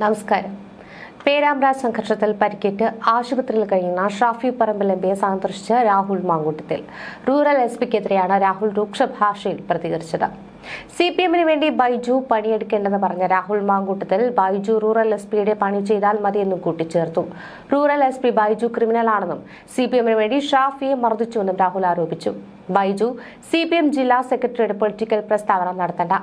നമസ്കാരം. പേരാമ്പ്ര സംഘർഷത്തിൽ പരിക്കേറ്റ് ആശുപത്രിയിൽ കഴിയുന്ന ഷാഫി പറമ്പിൽ എം പിയെ രാഹുൽ മാങ്കൂട്ടത്തിൽ. റൂറൽ എസ് പിക്കെതിരെയാണ് രാഹുൽ രൂക്ഷ ഭാഷയിൽ പ്രതികരിച്ചത്. സി പി എമ്മിന് വേണ്ടി ബൈജു പണിയെടുക്കേണ്ടെന്ന് പറഞ്ഞ രാഹുൽ മാങ്കൂട്ടത്തിൽ ബൈജു റൂറൽ എസ് പിയുടെ പണി ചെയ്താൽ മതിയെന്നും കൂട്ടിച്ചേർത്തു. റൂറൽ എസ് പി ബൈജു ക്രിമിനലാണെന്നും സി പി എമ്മിന് വേണ്ടി ഷാഫിയെ മർദ്ദിച്ചുവെന്നും രാഹുൽ ആരോപിച്ചു. ബൈജു സി പി എം ജില്ലാ സെക്രട്ടറിയുടെ പൊളിറ്റിക്കൽ പ്രസ്താവന നടത്തണ്ട.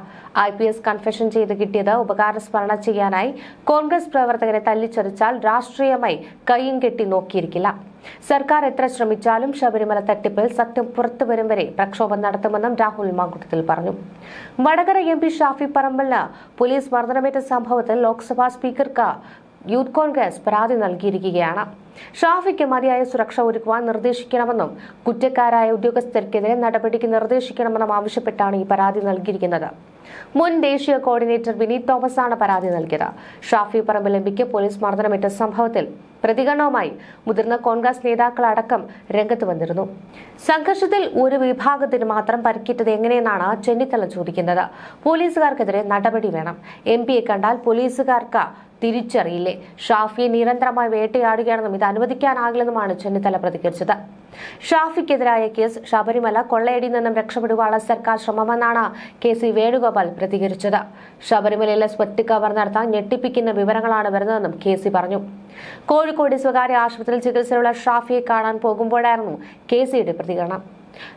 ഐ പി എസ് കൺഫെഷൻ ചെയ്ത് കിട്ടിയത് ഉപകാരസ്മരണ ചെയ്യാനായി കോൺഗ്രസ് പ്രവർത്തകരെ തല്ലിച്ചതച്ചാൽ രാഷ്ട്രീയമായി കൈയും കെട്ടി നോക്കിയിരിക്കില്ല. സർക്കാർ എത്ര ശ്രമിച്ചാലും ശബരിമല തട്ടിപ്പിൽ സത്യം പുറത്തുവരും വരെ പ്രക്ഷോഭം നടത്തുമെന്നും രാഹുൽ മാങ്കുട്ടത്തിൽ പറഞ്ഞു. വടകര എം പി ഷാഫി പറമ്പലിന് പോലീസ് മർദ്ദനമേറ്റ സംഭവത്തിൽ ലോക്സഭാ സ്പീക്കർക്ക് യൂത്ത് കോൺഗ്രസ് പരാതി നൽകിയിരിക്കുകയാണ്. ഷാഫിക്ക് മതിയായ സുരക്ഷ ഒരുക്കുവാൻ നിർദ്ദേശിക്കണമെന്നും കുറ്റക്കാരായ ഉദ്യോഗസ്ഥർക്കെതിരെ നടപടിക്ക് നിർദ്ദേശിക്കണമെന്നും ആവശ്യപ്പെട്ടാണ് ഈ പരാതി നൽകിയിരിക്കുന്നത്. മുൻ ദേശീയ കോർഡിനേറ്റർ വിനീത് തോമസ് ആണ് പരാതി നൽകിയത്. ഷാഫി പറമ്പിൽ എംപിക്ക് പോലീസ് മർദ്ദനമേറ്റ സംഭവത്തിൽ പ്രതികരണവുമായി മുതിർന്ന കോൺഗ്രസ് നേതാക്കളടക്കം രംഗത്ത് വന്നിരുന്നു. സംഘർഷത്തിൽ ഒരു വിഭാഗത്തിന് മാത്രം പരിക്കേറ്റത് എങ്ങനെയെന്നാണ് ചെന്നിത്തല ചോദിക്കുന്നത്. പോലീസുകാർക്കെതിരെ നടപടി വേണം. എം പിയെ കണ്ടാൽ പോലീസുകാർക്ക് തിരിച്ചറിയില്ലേ? ഷാഫിയെ നിരന്തരമായി വേട്ടയാടുകയാണെന്നും ഇത് അനുവദിക്കാനാകില്ലെന്നുമാണ് ചെന്നിത്തല പ്രതികരിച്ചത്. ഷാഫിക്കെതിരായ കേസ് ശബരിമല കൊള്ളയടി നിന്നും രക്ഷപ്പെടുവാനുള്ള സർക്കാർ ശ്രമമെന്നാണ് കെ സി വേണുഗോപാൽ പ്രതികരിച്ചത്. ശബരിമലയിലെ സ്വത്ത് കവർ നടത്താൻ ഞെട്ടിപ്പിക്കുന്ന വിവരങ്ങളാണ് വരുന്നതെന്നും കെ സി പറഞ്ഞു. കോഴിക്കോട് സ്വകാര്യ ആശുപത്രിയിൽ ചികിത്സയിലുള്ള ഷാഫിയെ കാണാൻ പോകുമ്പോഴായിരുന്നു കെ സിയുടെ പ്രതികരണം.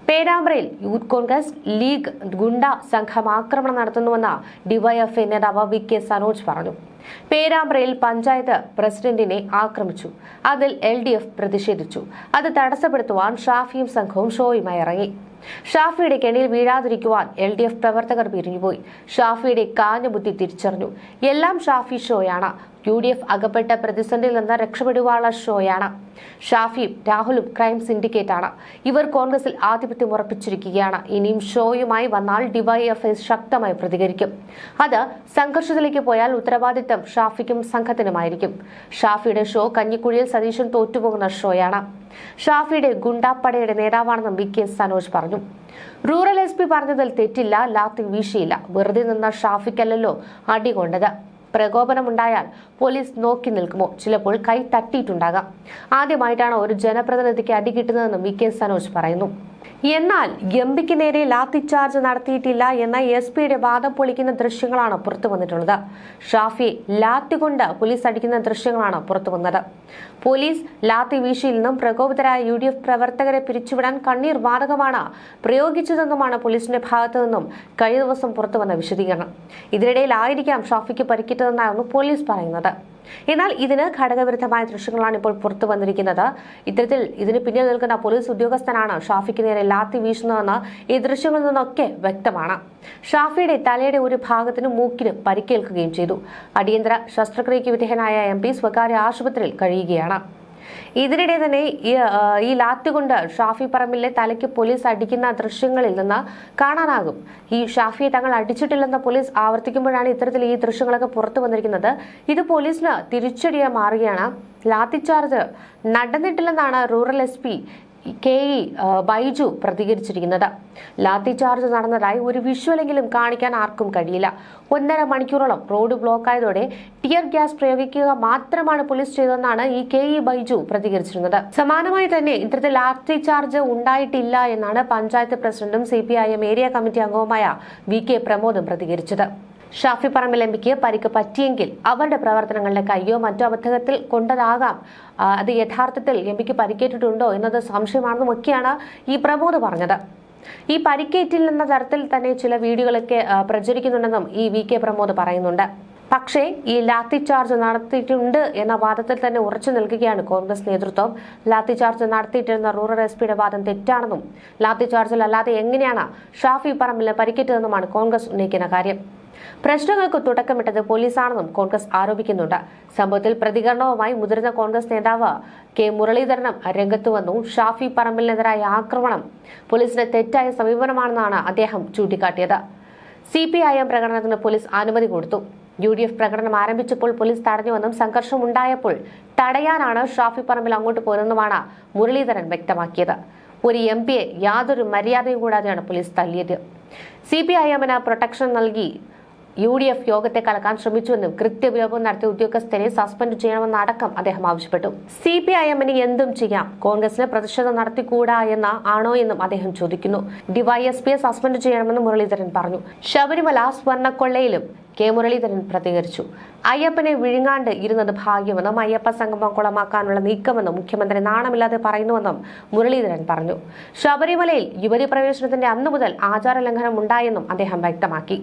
പേരാമ്പ്രയിൽ യൂത്ത് കോൺഗ്രസ് ലീഗ് ഗുണ്ട സംഘം ആക്രമണം നടത്തുന്നുവെന്ന് ഡിവൈഎഫ്ഐ നേതാവ് വി കെ സനോജ് പറഞ്ഞു. പേരാമ്പ്രയിൽ പഞ്ചായത്ത് പ്രസിഡന്റിനെ ആക്രമിച്ചു. അതിൽ എൽ ഡി എഫ് പ്രതിഷേധിച്ചു. അത് തടസ്സപ്പെടുത്തുവാൻ ഷാഫിയും സംഘവും ഷോയുമായി ഇറങ്ങി. ഷാഫിയുടെ കെണിയിൽ വീഴാതിരിക്കുവാൻ എൽ ഡി എഫ് പ്രവർത്തകർ പിരിഞ്ഞുപോയി. ഷാഫിയുടെ കാഞ്ഞ ബുദ്ധി തിരിച്ചറിഞ്ഞു. എല്ലാം ഷാഫി ഷോയാണ്. യു ഡി എഫ് അകപ്പെട്ട പ്രതിസന്ധിയിൽ നിന്ന് രക്ഷപ്പെടുവാനുള്ള ഷോയാണ്. ഷാഫിയും രാഹുലും ക്രൈം സിൻഡിക്കേറ്റ് ആണ് ഇവർ കോൺഗ്രസിൽ ആധിപത്യം ഉറപ്പിച്ചിരിക്കുകയാണ്. ഇനിയും ഷോയുമായി വന്നാൽ ഡിവൈഎഫ്ഐ ശക്തമായി പ്രതികരിക്കും. അത് സംഘർഷത്തിലേക്ക് പോയാൽ ഉത്തരവാദിത്തം ഷാഫിക്കും സംഘത്തിനുമായിരിക്കും. ഷാഫിയുടെ ഷോ കഞ്ഞിക്കുഴിയിൽ സതീശൻ തോറ്റുപോകുന്ന ഷോയാണ്. ഷാഫിയുടെ ഗുണ്ടാപ്പടയുടെ നേതാവാണെന്നും വി കെ സനോജ് പറഞ്ഞു. റൂറൽ എസ് പി പറഞ്ഞതിൽ തെറ്റില്ല ലാത്തി വീശിയില്ല. വെറുതെ നിന്ന ഷാഫിക്കല്ലല്ലോ അടികൊണ്ടത്. പ്രകോപനമുണ്ടായാൽ പോലീസ് നോക്കി നിൽക്കുമോ? ചിലപ്പോൾ കൈ തട്ടിയിട്ടുണ്ടാകാം. ആദ്യമായിട്ടാണ് ഒരു ജനപ്രതിനിധിക്ക് അടി കിട്ടുന്നതെന്നും വി കെ സനോജ് പറയുന്നു. എന്നാൽ എംപിക്ക് നേരെ ലാത്തി ചാർജ് നടത്തിയിട്ടില്ല എന്ന എസ് പിയുടെ വാദം പൊളിക്കുന്ന ദൃശ്യങ്ങളാണ് പുറത്തു വന്നിട്ടുള്ളത്. ഷാഫി ലാത്തി കൊണ്ട് പോലീസ് അടിക്കുന്ന ദൃശ്യങ്ങളാണ് പുറത്തു വന്നത്. പോലീസ് ലാത്തി വീശിയിൽ നിന്നും പ്രകോപിതരായ യു ഡി എഫ് പ്രവർത്തകരെ പിരിച്ചുവിടാൻ കണ്ണീർ വാതകമാണ് പ്രയോഗിച്ചതെന്നുമാണ് പോലീസിന്റെ ഭാഗത്തു നിന്നും കഴിഞ്ഞ ദിവസം പുറത്തു വന്ന വിശദീകരണം. ഇതിനിടയിലായിരിക്കാം ഷാഫിക്ക് പരിക്കേറ്റതെന്നായിരുന്നു പോലീസ് പറയുന്നത്. എന്നാൽ ഇതിന് ഘടകവിരുദ്ധമായ ദൃശ്യങ്ങളാണ് ഇപ്പോൾ പുറത്തു വന്നിരിക്കുന്നത്. ഇത്തരത്തിൽ ഇതിന് പിന്നിൽ നിൽക്കുന്ന പോലീസ് ഉദ്യോഗസ്ഥനാണ് ഷാഫിക്ക് നേരെ ലാത്തി വീശുന്നതെന്ന് ഈ ദൃശ്യങ്ങളിൽ നിന്നൊക്കെ വ്യക്തമാണ്. ഷാഫിയുടെ തലയുടെ ഒരു ഭാഗത്തിനും മൂക്കിനും പരിക്കേൽക്കുകയും ചെയ്തു. അടിയന്തര ശസ്ത്രക്രിയയ്ക്ക് വിധേയനായ എം സ്വകാര്യ ആശുപത്രിയിൽ കഴിയുകയാണ്. ഇതിനിടെ തന്നെ ഈ ആ, ഈ ലാത്തി കൊണ്ട് ഷാഫി പറമ്പിലെ തലയ്ക്ക് പോലീസ് അടിക്കുന്ന ദൃശ്യങ്ങളിൽ നിന്ന് കാണാനാകും. ഈ ഷാഫിയെ തങ്ങൾ അടിച്ചിട്ടില്ലെന്ന് പോലീസ് ആവർത്തിക്കുമ്പോഴാണ് ഇത്തരത്തിൽ ഈ ദൃശ്യങ്ങളൊക്കെ പുറത്തു വന്നിരിക്കുന്നത്. ഇത് പോലീസിന് തിരിച്ചടിയായി മാറുകയാണ്. Lathi charge നടന്നിട്ടില്ലെന്നാണ് rural S P K E Baiju പ്രതികരിച്ചിരിക്കുന്നത്. Lathi charge നടന്നതായി ഒരു വിഷ്വലെങ്കിലും കാണിക്കാൻ ആർക്കും കഴിയില്ല. ഒന്നര മണിക്കൂറോളം റോഡ് ബ്ലോക്കായതോടെ ടിയർ ഗ്യാസ് പ്രയോഗിക്കുക മാത്രമാണ് പോലീസ് ചെയ്തതെന്നാണ് ഈ കെ ഇ ബൈജു പ്രതികരിച്ചിരുന്നത്. സമാനമായി തന്നെ ഇത്തരത്തിൽ ലാത്തി ചാർജ് ഉണ്ടായിട്ടില്ല എന്നാണ് പഞ്ചായത്ത് പ്രസിഡന്റും സി ഏരിയ കമ്മിറ്റി അംഗവുമായ വി കെ പ്രമോദും പ്രതികരിച്ചത്. ഷാഫി പറമ്പിൽ എം പിക്ക് പരിക്ക് പറ്റിയെങ്കിൽ അവരുടെ പ്രവർത്തനങ്ങളുടെ കയ്യോ മറ്റോ അബദ്ധത്തിൽ കൊണ്ടതാകാം. അത് യഥാർത്ഥത്തിൽ എം പിക്ക് പരിക്കേറ്റിട്ടുണ്ടോ എന്നത് സംശയമാണെന്നും ഒക്കെയാണ് ഈ പ്രമോദ് പറഞ്ഞത്. ഈ പരിക്കേറ്റില്ലെന്ന തരത്തിൽ തന്നെ ചില വീഡിയോകളൊക്കെ പ്രചരിക്കുന്നുണ്ടെന്നും ഈ വി കെ പ്രമോദ് പറയുന്നുണ്ട്. പക്ഷേ ഈ ലാത്തി ചാർജ് നടത്തിയിട്ടുണ്ട് എന്ന വാദത്തിൽ തന്നെ ഉറച്ചു നിൽക്കുകയാണ് കോൺഗ്രസ് നേതൃത്വം. ലാത്തി ചാർജ് നടത്തിയിട്ടിരുന്ന റൂറൽ എസ് പിയുടെ വാദം തെറ്റാണെന്നും ലാത്തി ചാർജിൽ അല്ലാതെ എങ്ങനെയാണ് ഷാഫി പറമ്പിൽ പരിക്കേറ്റതെന്നുമാണ് കോൺഗ്രസ് ഉന്നയിക്കുന്ന കാര്യം. പ്രശ്നങ്ങൾക്ക് തുടക്കമിട്ടത് പോലീസാണെന്നും കോൺഗ്രസ് ആരോപിക്കുന്നുണ്ട്. സംഭവത്തിൽ പ്രതികരണവുമായി മുതിർന്ന കോൺഗ്രസ് നേതാവ് കെ മുരളീധരനും രംഗത്തു വന്നു. ഷാഫി പറമ്പിലിനെതിരായ ആക്രമണം പോലീസിന് തെറ്റായ സമീപനമാണെന്നാണ് അദ്ദേഹം ചൂണ്ടിക്കാട്ടിയത്. സി പി ഐ എം പ്രകടനത്തിന് പോലീസ് അനുമതി കൊടുത്തു. യു ഡി എഫ് പ്രകടനം ആരംഭിച്ചപ്പോൾ പോലീസ് തടഞ്ഞുവെന്നും സംഘർഷമുണ്ടായപ്പോൾ തടയാനാണ് ഷാഫി പറമ്പിൽ അങ്ങോട്ട് പോയതെന്നുമാണ് മുരളീധരൻ വ്യക്തമാക്കിയത്. ഒരു എം പിയെ യാതൊരു മര്യാദയും കൂടാതെയാണ് പോലീസ് തല്ലിയത് സി പി ഐ എമ്മിന് പ്രൊട്ടക്ഷൻ നൽകി യു ഡി എഫ് യോഗത്തെ കലക്കാൻ ശ്രമിച്ചുവെന്നും കൃത്യവിലോപം നടത്തിയ ഉദ്യോഗസ്ഥരെ സസ്പെൻഡ് ചെയ്യണമെന്നടക്കം അദ്ദേഹം ആവശ്യപ്പെട്ടു. സി പി ഐ എമ്മിന് എന്തും ചെയ്യാം. കോൺഗ്രസിന് പ്രതിഷേധം നടത്തിക്കൂടാ എന്ന ആണോ എന്നും അദ്ദേഹം ചോദിക്കുന്നു. ഡിവൈഎസ്പിയെ സസ്പെൻഡ് ചെയ്യണമെന്നും മുരളീധരൻ പറഞ്ഞു. ശബരിമല സ്വർണക്കൊള്ളയിലും കെ മുരളീധരൻ പ്രതികരിച്ചു. അയ്യപ്പനെ വിഴുങ്ങാണ്ട് ഇരുന്നത് ഭാഗ്യമെന്നും അയ്യപ്പ സംഗമം കുളമാക്കാനുള്ള നീക്കമെന്നും മുഖ്യമന്ത്രി നാണമില്ലാതെ പറയുന്നുവെന്നും മുരളീധരൻ പറഞ്ഞു. ശബരിമലയിൽ യുവതി പ്രവേശനത്തിന്റെ അന്നു മുതൽ ആചാര ലംഘനം ഉണ്ടായെന്നും അദ്ദേഹം വ്യക്തമാക്കി.